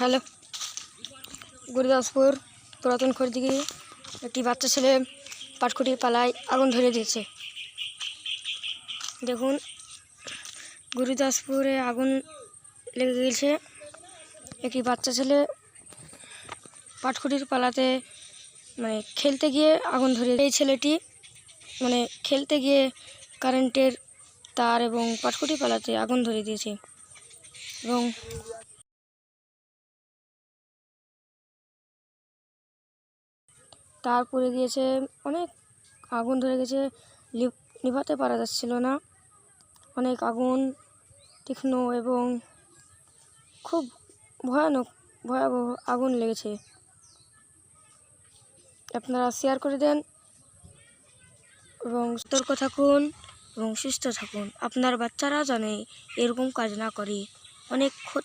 Hello Gurudaspur পুরাতন খড়দিঘি একটি বাচ্চা ছেলে পাটকুটি পালায় আগুন ধরে দিয়েছে। দেখুন, গুরুদাসপুরে আগুন লেগে গেছে একটি বাচ্চা ছেলে পাটকুটির পালাতে মানে খেলতে গিয়ে আগুন ধরে এই ছেলেটি মানে খেলতে গিয়ে কারেন্টের তার এবং পাটকুটি পালাতে আগুন ধরে দিয়েছে। এবং তার পড়ে গিয়েছে, অনেক আগুন ধরে গেছে নিভাতে পারা যাচ্ছিল না। অনেক আগুন, তীক্ষ্ণ এবং খুব ভয়ানক, ভয়াবহ আগুন লেগেছে। আপনারা শেয়ার করে দেন এবং সতর্ক থাকুন এবং সুস্থ থাকুন। আপনার বাচ্চারা জানে এরকম কাজ না করে। অনেক ক্ষতি